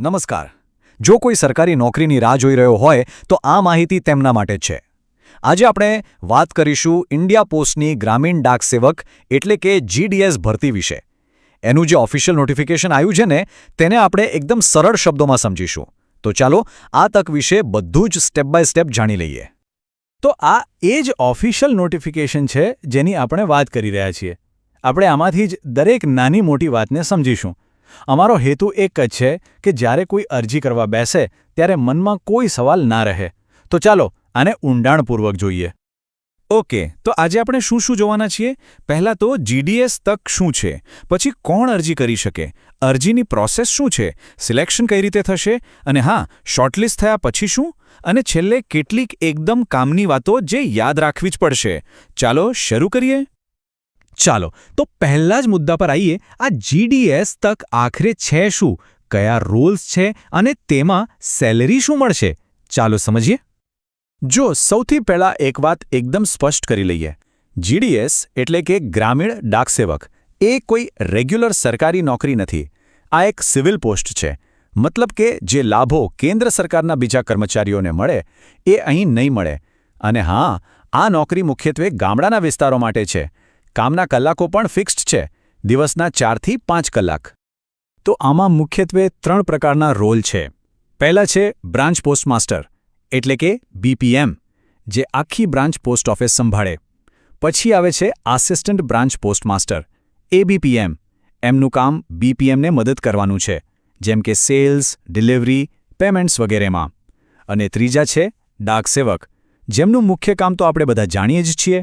નમસ્કાર. જો કોઈ સરકારી નોકરીની રાહ જોઈ રહ્યો હોય, તો આ માહિતી તેમના માટે છે. આજે આપણે વાત કરીશું ઇન્ડિયા પોસ્ટની ગ્રામીણ ડાક સેવક એટલે કે જીડીએસ ભરતી વિશે. એનું જે ઓફિશિયલ નોટિફિકેશન આવ્યું છે ને, તેને આપણે એકદમ સરળ શબ્દોમાં સમજીશું. તો ચાલો, આ તક વિશે બધું જ સ્ટેપ બાય સ્ટેપ જાણી લઈએ. તો આ એ જ ઓફિશિયલ નોટિફિકેશન છે જેની આપણે વાત કરી રહ્યા છીએ. આપણે આમાંથી જ દરેક નાની મોટી વાતને સમજીશું. અમારો હેતુ એક જ છે કે જ્યારે કોઈ અરજી કરવા બેસે, ત્યારે મનમાં કોઈ સવાલ ના રહે. તો ચાલો, આને ઊંડાણપૂર્વક જોઈએ. ઓકે, તો આજે આપણે શું શું જોવાના છીએ? પહેલાં તો જીડીએસ તક શું છે? પછી કોણ અરજી કરી શકે? અરજીની પ્રોસેસ શું છે? સિલેક્શન કઈ રીતે થશે? અને હા, શોર્ટલિસ્ટ થયા પછી શું? અને છેલ્લે કેટલીક એકદમ કામની વાતો જે યાદ રાખવી જ પડશે. ચાલો, શરૂ કરીએ. ચાલો, તો પહેલા જ મુદ્દા પર આવીએ, આ જીડીએસ તક આખરે છે શું? કયા રૂલ્સ છે અને તેમાં સેલરી શું મળશે? ચાલો સમજીએ. જો સૌથી પહેલાં એક વાત એકદમ સ્પષ્ટ કરી લઈએ. જીડીએસ એટલે કે ગ્રામીણ ડાકસેવક એ કોઈ રેગ્યુલર સરકારી નોકરી નથી. આ એક સિવિલ પોસ્ટ છે. મતલબ કે જે લાભો કેન્દ્ર સરકારના બીજા કર્મચારીઓને મળે, એ અહીં નહીં મળે. અને હા, આ નોકરી મુખ્યત્વે ગામડાના વિસ્તારો માટે છે. કામના કલાકો પણ ફિક્સ્ડ છે, દિવસના ચારથી પાંચ કલાક. તો આમાં મુખ્યત્વે ત્રણ પ્રકારના રોલ છે. પહેલા છે બ્રાન્ચ પોસ્ટમાસ્ટર, એટલે કે બીપીએમ જે આખી બ્રાન્ચ પોસ્ટ ઓફિસ સંભાળે. પછી આવે છે આસિસ્ટન્ટ બ્રાન્ચ પોસ્ટમાસ્ટર એબીપીએમ એમનું કામ બીપીએમને મદદ કરવાનું છે, જેમ કે સેલ્સ, ડિલિવરી, પેમેન્ટ્સ વગેરેમાં. અને ત્રીજા છે ડાક સેવક, જેમનું મુખ્ય કામ તો આપણે બધા જાણીએ જ છીએ.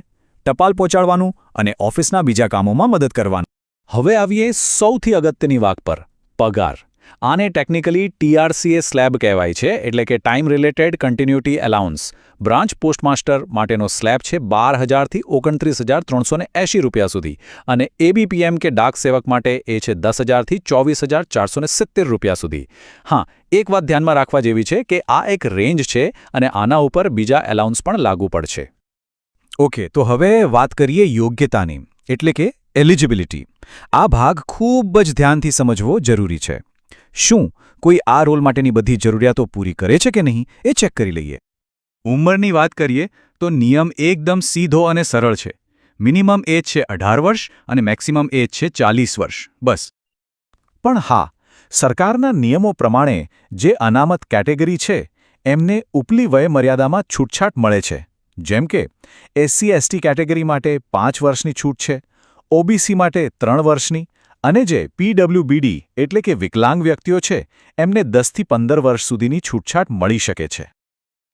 ટપાલ પહોંચાડવાનું અને ઓફિસના બીજા કામોમાં મદદ કરવાનું. હવે આવીએ સૌથી અગત્યની વાત પર, પગાર. આને ટેકનિકલી ટીઆરસીએ સ્લેબ કહેવાય છે, એટલે કે time related continuity allowance. Branch postmaster માટેનો સ્લેબ છે બાર હજારથી ઓગણત્રીસ હજાર ત્રણસો એંશી રૂપિયા સુધી અને એબીપીએમ કે ડાક સેવક માટે એ છે દસ હજારથી ચોવીસ હજાર ચારસો સિત્તેર રૂપિયા સુધી. હા, એક વાત ધ્યાનમાં રાખવા જેવી છે કે આ એક રેન્જ છે અને આના ઉપર બીજા એલાઉન્સ પણ લાગુ પડશે. ઓકે, તો હવે વાત કરીએ યોગ્યતાની, એટલે કે એલિજિબિલિટી આ ભાગ ખૂબ જ ધ્યાનથી સમજવો જરૂરી છે. શું કોઈ આ રોલ માટેની બધી જરૂરિયાતો પૂરી કરે છે કે નહીં, એ ચેક કરી લઈએ. ઉંમરની વાત કરીએ, તો નિયમ એકદમ સીધો અને સરળ છે. મિનિમમ એજ છે અઢાર વર્ષ અને મેક્સિમમ એજ છે ચાલીસ વર્ષ, બસ. પણ હા, સરકારના નિયમો પ્રમાણે જે અનામત કેટેગરી છે, એમને ઉપલી વયમર્યાદામાં છૂટછાટ મળે છે. જેમ કે એસસી એસટી કેટેગરી માટે પાંચ વર્ષની છૂટ છે ઓબીસી માટે ત્રણ વર્ષની અને જે પીડબ્લ્યુબીડી એટલે કે વિકલાંગ વ્યક્તિઓ છે, એમને દસથી પંદર વર્ષ સુધીની છૂટછાટ મળી શકે છે.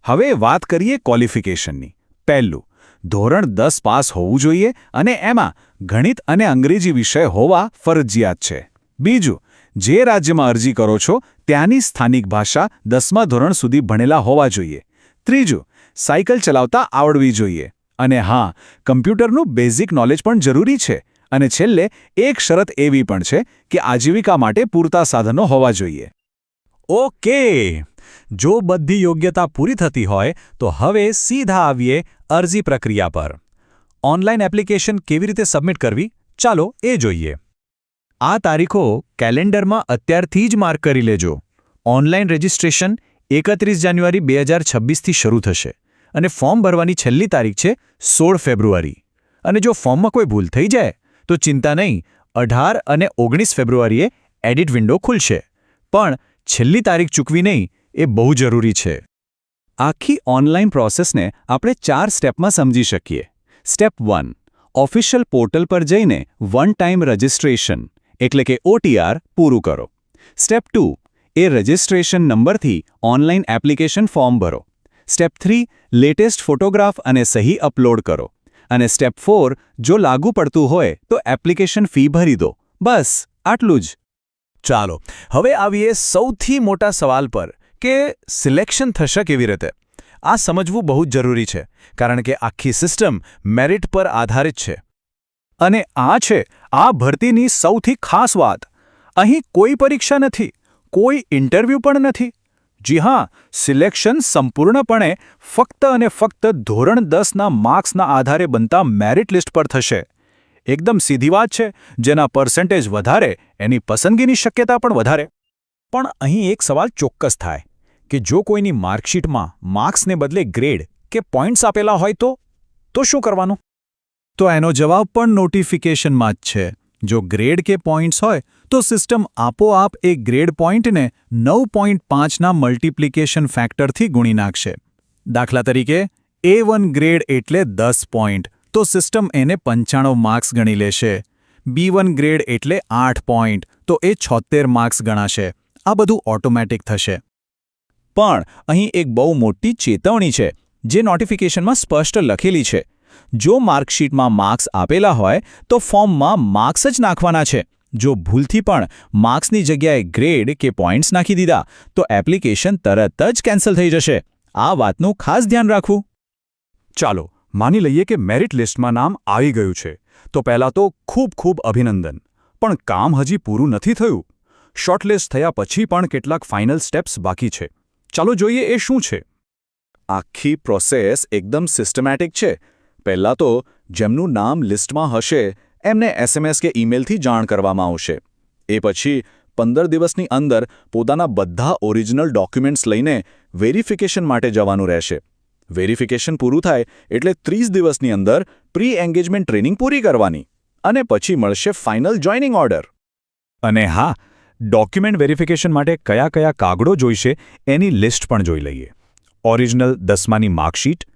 હવે વાત કરીએ ક્વોલિફિકેશનની. પહેલું, ધોરણ દસ પાસ હોવું જોઈએ અને એમાં ગણિત અને અંગ્રેજી વિષય હોવા ફરજિયાત છે. બીજું, જે રાજ્યમાં અરજી કરો છો, ત્યાંની સ્થાનિક ભાષા દસમા ધોરણ સુધી ભણેલા હોવા જોઈએ. ત્રીજું સાયકલ ચલાવતા આવડવી જોઈએ. અને હા, કમ્પ્યુટરનું બેઝિક નોલેજ પણ જરૂરી છે. અને છેલ્લે, એક શરત એવી પણ છે કે આજીવિકા માટે પૂરતા સાધનો હોવા જોઈએ. ઓકે, જો બધી યોગ્યતા પૂરી થતી હોય, તો હવે સીધા આવીએ અરજી પ્રક્રિયા પર. ઓનલાઈન એપ્લિકેશન કેવી રીતે સબમિટ કરવી? ચાલો એ જોઈએ. આ તારીખો કેલેન્ડરમાં અત્યારથી જ માર્ક કરી લેજો. ઓનલાઈન રજિસ્ટ્રેશન એકત્રીસ જાન્યુઆરી બે હજાર છવ્વીસથી શરૂ થશે. અને ફોર્મ ભરવાની છેલ્લી તારીખ છે સોળ ફેબ્રુઆરી. અને જો ફોર્મમાં કોઈ ભૂલ થઈ જાય, તો ચિંતા નહીં, અઢાર અને ઓગણીસ ફેબ્રુઆરીએ એડિટ વિન્ડો ખુલશે. પણ છેલ્લી તારીખ ચૂકવી નહીં, એ બહુ જરૂરી છે. આખી ઓનલાઈન પ્રોસેસને આપણે ચાર સ્ટેપમાં સમજી શકીએ. સ્ટેપ વન, ઓફિશિયલ પોર્ટલ પર જઈને વન ટાઈમ રજિસ્ટ્રેશન, એટલે કે ઓટીઆર, પૂરું કરો. સ્ટેપ ટુ, એ રજિસ્ટ્રેશન નંબરથી ઓનલાઈન એપ્લિકેશન ફોર્મ ભરો. સ્ટેપ થ્રી, લેટેસ્ટ ફોટોગ્રાફ અને સહી અપલોડ કરો. અને સ્ટેપ ફોર, જો લાગુ પડતું હોય, તો એપ્લિકેશન ફી ભરી દો. બસ, આટલું જ. ચાલો, હવે આવીએ સૌથી મોટા સવાલ પર કે સિલેક્શન થશે કેવી રીતે? આ સમજવું બહુ જ જરૂરી છે, કારણ કે આખી સિસ્ટમ મેરિટ પર આધારિત છે. અને આ છે, આ ભરતીની સૌથી ખાસ વાત. અહીં કોઈ પરીક્ષા નથી, કોઈ ઇન્ટરવ્યૂ પણ નથી. જી હા સિલેક્શન સંપૂર્ણપણે ફક્ત અને ફક્ત ધોરણ દસના માર્ક્સના આધારે બનતા મેરિટ લિસ્ટ પર થશે. એકદમ સીધી વાત છે, જેના પર્સન્ટેજ વધારે, એની પસંદગીની શક્યતા પણ વધારે. પણ અહીં એક સવાલ ચોક્કસ થાય, કે જો કોઈની માર્કશીટમાં માર્ક્સને બદલે ગ્રેડ કે પોઈન્ટ્સ આપેલા હોય તો? તો શું કરવાનું? તો એનો જવાબ પણ નોટિફિકેશનમાં જ છે. જો ગ્રેડ કે પોઈન્ટ્સ હોય તો સિસ્ટમ આપોઆપ એ ગ્રેડ પોઈન્ટને નવ પોઈન્ટ પાંચના મલ્ટિપ્લિકેશન ફેક્ટરથી ગુણી નાખશે. દાખલા તરીકે એ વન ગ્રેડ એટલે દસ પોઈન્ટ, તો સિસ્ટમ એને પંચાણું માર્ક્સ ગણી લેશે. બી વન ગ્રેડ એટલે આઠ પોઈન્ટ, તો એ છોતેર માર્ક્સ ગણાશે. આ બધું ઓટોમેટિક થશે. પણ, અહીં એક બહુ મોટી ચેતવણી છે, જે નોટિફિકેશનમાં સ્પષ્ટ લખેલી છે. જો માર્કશીટમાં માર્ક્સ આપેલા હોય, તો ફોર્મમાં માર્ક્સ જ નાખવાના છે. જો ભૂલથી પણ માર્ક્સની જગ્યાએ ગ્રેડ કે પોઈન્ટ્સ નાખી દીધા, તો એપ્લિકેશન તરત જ કેન્સલ થઈ જશે. આ વાતનું ખાસ ધ્યાન રાખવું. ચાલો, માની લઈએ કે મેરિટ લિસ્ટમાં નામ આવી ગયું છે. તો પહેલાં તો ખૂબ ખૂબ અભિનંદન. પણ કામ હજી પૂરું નથી થયું. શોર્ટલિસ્ટ થયા પછી પણ કેટલાક ફાઇનલ સ્ટેપ્સ બાકી છે. ચાલો જોઈએ એ શું છે. આખી પ્રોસેસ એકદમ સિસ્ટમેટિક છે. પહેલાં તો જેમનું નામ લિસ્ટમાં હશે એમને એસએમએસ કે ઈમેલથી જાણ કરવામાં આવશે. એ પછી પંદર દિવસની અંદર પોતાના બધા ઓરિજિનલ ડોક્યુમેન્ટ્સ લઈને વેરિફિકેશન માટે જવાનું રહેશે. વેરિફિકેશન પૂરું થાય એટલે ત્રીસ દિવસની અંદર પ્રી એન્ગેજમેન્ટ ટ્રેનિંગ પૂરી કરવાની અને પછી મળશે ફાઇનલ જોઈનિંગ ઓર્ડર. અને હા, ડોક્યુમેન્ટ વેરિફિકેશન માટે કયા કયા કાગળો જોઈશે એની લિસ્ટ પણ જોઈ લઈએ. ઓરિજિનલ દસમાની માર્કશીટ,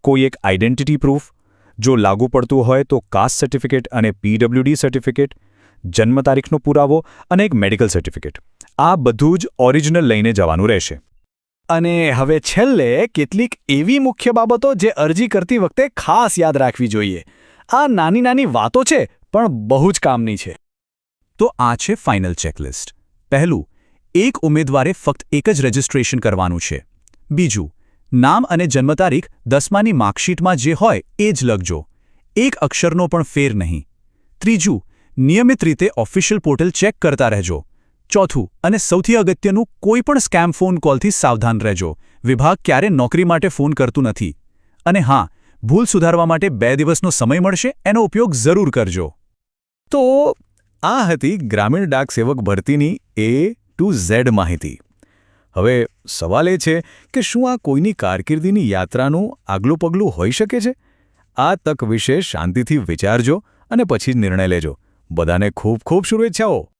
કોઈ એક આઇડેન્ટિટી પ્રૂફ જો લાગુ પડતું હોય તો કાસ્ટ સર્ટિફિકેટ અને પીડબ્લ્યુડી સર્ટિફિકેટ, જન્મ તારીખનો પુરાવો અને એક મેડિકલ સર્ટિફિકેટ. આ બધું જ ઓરિજિનલ લઈને જવાનું રહેશે. અને હવે છેલ્લે કેટલીક એવી મુખ્ય બાબતો જે અરજી કરતી વખતે ખાસ યાદ રાખવી જોઈએ. આ નાની નાની વાતો છે, પણ બહુ જ કામની છે. તો આ છે ફાઇનલ ચેકલિસ્ટ. પહેલું, એક ઉમેદવારે ફક્ત એક જ રજિસ્ટ્રેશન કરવાનું છે. બીજું નામ અને જન્મ તારીખ દસમાની માર્કશીટમાં જે હોય એ જ લખજો. એક અક્ષરનો પણ ફેર નહીં. ત્રીજું, નિયમિત રીતે ઓફિશિયલ પોર્ટલ ચેક કરતા રહેજો. ચોથું, અને સૌથી અગત્યનું, કોઈ પણ સ્કેમ ફોન કોલથી સાવધાન રહેજો. વિભાગ ક્યારે નોકરી માટે ફોન કરતું નથી. અને હા, ભૂલ સુધારવા માટે બે દિવસનો સમય મળશે, એનો ઉપયોગ જરૂર કરજો. તો આ હતી ગ્રામીણ ડાક સેવક ભરતીની એ ટુ ઝેડ માહિતી. હવે સવાલ એ છે કે શું આ કોઈની કારકિર્દીની યાત્રાનું આગલું પગલું હોઈ શકે છે? આ તક વિશે શાંતિથી વિચારજો અને પછી જ નિર્ણય લેજો. બધાને ખૂબ ખૂબ શુભેચ્છાઓ.